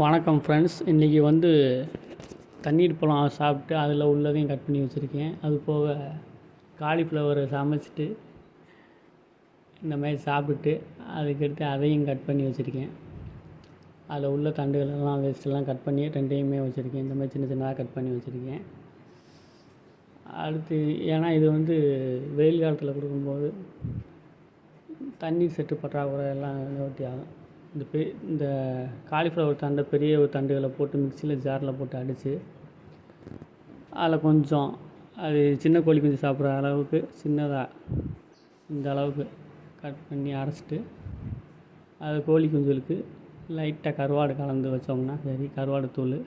வணக்கம் ஃப்ரெண்ட்ஸ் இன்றைக்கி வந்து தண்ணீர் பழம் சாப்பிட்டு அதில் உள்ளதையும் கட் பண்ணி வச்சுருக்கேன். அது போக காலிஃப்ளவரை சமைச்சிட்டு இந்த மாதிரி சாப்பிட்டு அதுக்கடுத்து அதையும் கட் பண்ணி வச்சுருக்கேன். அதில் உள்ள தண்டுகளெல்லாம் வேஸ்ட்டெல்லாம் கட் பண்ணி ரெண்டையுமே வச்சுருக்கேன். இந்த மாதிரி சின்ன சின்னதாக கட் பண்ணி வச்சுருக்கேன். அடுத்து ஏன்னா இது வந்து வெயில் காலத்தில் கொடுக்கும்போது தண்ணீர் செட்டு பற்றாக்குறை எல்லாம் நிவர்த்தி ஆகும். இந்த பெ இந்த காலிஃப்ளவர் தண்டை பெரிய ஒரு தண்டுகளை போட்டு மிக்சியில் ஜாரில் போட்டு அடித்து அதில் கொஞ்சம் அது சின்ன கோழி குஞ்சு சாப்பிட்ற அளவுக்கு சின்னதாக இந்த அளவுக்கு கட் பண்ணி அரைச்சிட்டு அது கோழி குஞ்சுகளுக்கு லைட்டாக கருவாடு கலந்து வச்சோம்னா சரி கருவாடு தூள்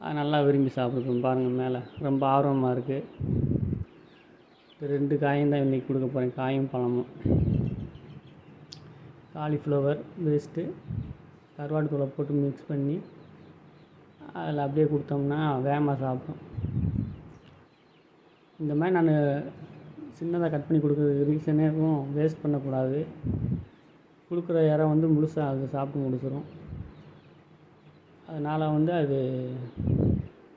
அது நல்லா விரும்பி சாப்பிடுக்கும் பாருங்கள் மேலே. ரொம்ப ஆர்வமாக இருக்குது ரெண்டு காயும் தான் இன்றைக்கி கொடுக்க போகிறேன் காயும் பழமும். காலிஃப்ளவர் வேஸ்ட்டு கருவாடு போட்டு மிக்ஸ் பண்ணி அதில் அப்படியே கொடுத்தோம்னா வேகமாக சாப்பிடும். இந்த மாதிரி நான் சின்னதாக கட் பண்ணி கொடுக்குறது ரீசனேவும் வேஸ்ட் பண்ணக்கூடாது. கொடுக்குற இடம் வந்து முழுசாக அது சாப்பிட்டு முடிச்சிடும் அதனால் வந்து அது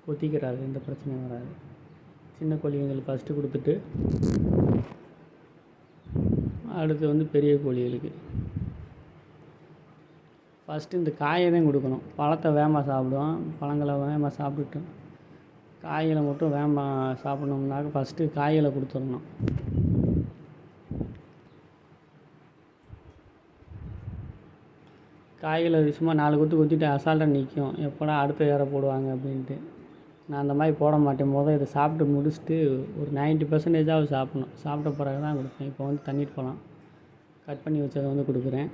கொத்திக்கிறாது எந்த பிரச்சனையும் வராது. சின்ன கோழிங்களுக்கு ஃபஸ்ட்டு கொடுத்துட்டு அடுத்து வந்து பெரிய கோழிகளுக்கு ஃபஸ்ட்டு இந்த காயை தான் கொடுக்கணும். பழத்தை வேகமாக சாப்பிடும் பழங்களை வேகமாக சாப்பிட்டுட்டு காய்களை மட்டும் வேகமாக சாப்பிட்ணும்னாக்க ஃபஸ்ட்டு காய்களை கொடுத்துடணும். காய்களை சும்மா நாலு கொத்து கொத்திட்டு அசால்ட்டாக நிற்கும் எப்போடா அடுத்த ஏற போடுவாங்க அப்படின்ட்டு. நான் அந்த மாதிரி போட மாட்டேன். போதும் இதை சாப்பிட்டு முடிச்சுட்டு ஒரு நைன்ட்டி பர்சன்டேஜாவது சாப்பிட்ணும். சாப்பிட்ட பிறகு தான் கொடுப்பேன். இப்போ வந்து தண்ணீர் போகலாம் கட் பண்ணி வச்சதை வந்து கொடுக்குறேன்.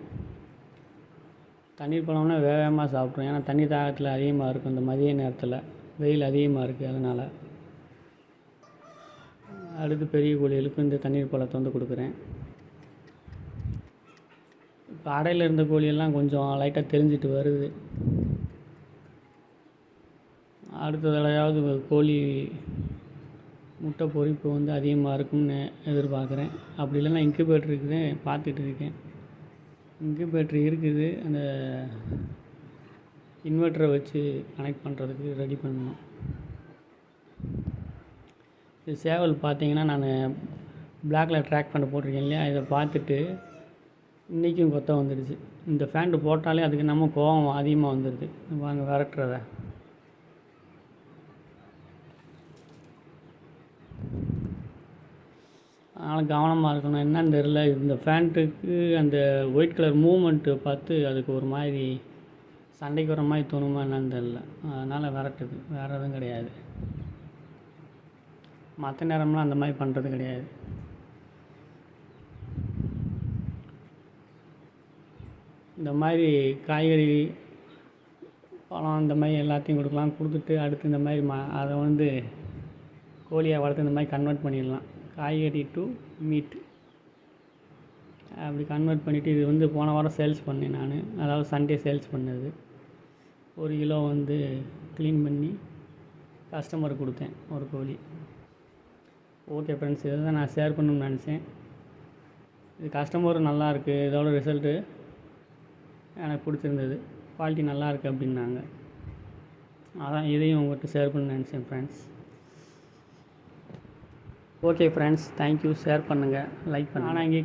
தண்ணீர் பழம்னா வேகமாக சாப்பிட்ரும் ஏன்னா தண்ணி தாகத்தில் அதிகமாக இருக்கும். இந்த மதிய நேரத்தில் வெயில் அதிகமாக இருக்குது அதனால் அடுத்து பெரிய கோழிகளுக்கு இந்த தண்ணீர் பழத்தை வந்து கொடுக்குறேன். இப்போ அடையில் இருந்த கோழியெல்லாம் கொஞ்சம் லைட்டாக தெரிஞ்சிட்டு வருது. அடுத்த தடவையாவது கோழி முட்டை பொறிப்பு வந்து அதிகமாக இருக்கும்னு எதிர்பார்க்குறேன். அப்படி இல்லைன்னா இன்குபேட்டர் இருக்குது. பார்த்துட்டு இருக்கேன். இன்குபேட்டர் இருக்குது. அந்த இன்வெர்ட்டரை வச்சு கனெக்ட் பண்ணுறதுக்கு ரெடி பண்ணணும். இது சேவல் பார்த்தீங்கன்னா நான் பிளாக்கில் ட்ராக் பண்ண போட்டிருக்கேன் இல்லையா? இதை பார்த்துட்டு இன்றைக்கும் கொத்த வந்துடுச்சு. இந்த ஃபேண்ட்டு போட்டாலே அதுக்கு நம்ம கோபம் அதிகமாக வந்துடுது. வாங்க விரட்டுறத. அதனால் கவனமாக இருக்கணும். என்னன்னு தெரில இந்த ஃபேண்ட்டுக்கு அந்த ஒயிட் கலர் மூமெண்ட்டு பார்த்து அதுக்கு ஒரு மாதிரி சண்டைக்கு வர மாதிரி தோணுமா என்னன்னு தெரில அதனால் விரட்டுது. வேறு எதுவும் கிடையாது. மற்ற நேரம்லாம் அந்த மாதிரி பண்ணுறது கிடையாது. இந்த மாதிரி காய்கறி பழம் இந்த மாதிரி எல்லாத்தையும் கொடுக்கலாம். கொடுத்துட்டு அடுத்து இந்த மாதிரி ம அதை வந்து கோழியாக வளர்த்து இந்த மாதிரி கன்வெர்ட் பண்ணிடலாம். காய்கறி டு மீட் அப்படி கன்வெர்ட் பண்ணிவிட்டு இது வந்து போன வாரம் சேல்ஸ் பண்ணேன் நான். அதாவது சண்டே சேல்ஸ் பண்ணது. ஒரு கிலோ வந்து க்ளீன் பண்ணி கஸ்டமருக்கு கொடுத்தேன் ஒரு கோழி. ஓகே ஃப்ரெண்ட்ஸ் இதை தான் நான் ஷேர் பண்ணணும்னு நினச்சேன். இது கஸ்டமரும் நல்லாயிருக்கு இதோட ரிசல்ட்டு எனக்கு பிடிச்சிருந்தது. குவாலிட்டி நல்லா இருக்குது அப்படின்னாங்க. அதான் இதையும் உங்கள்கிட்ட ஷேர் பண்ண நினச்சேன் friends okay friends thank you share பண்ணுங்கள் லைக் பண்ணுங்கள் ஆனால் இங்கே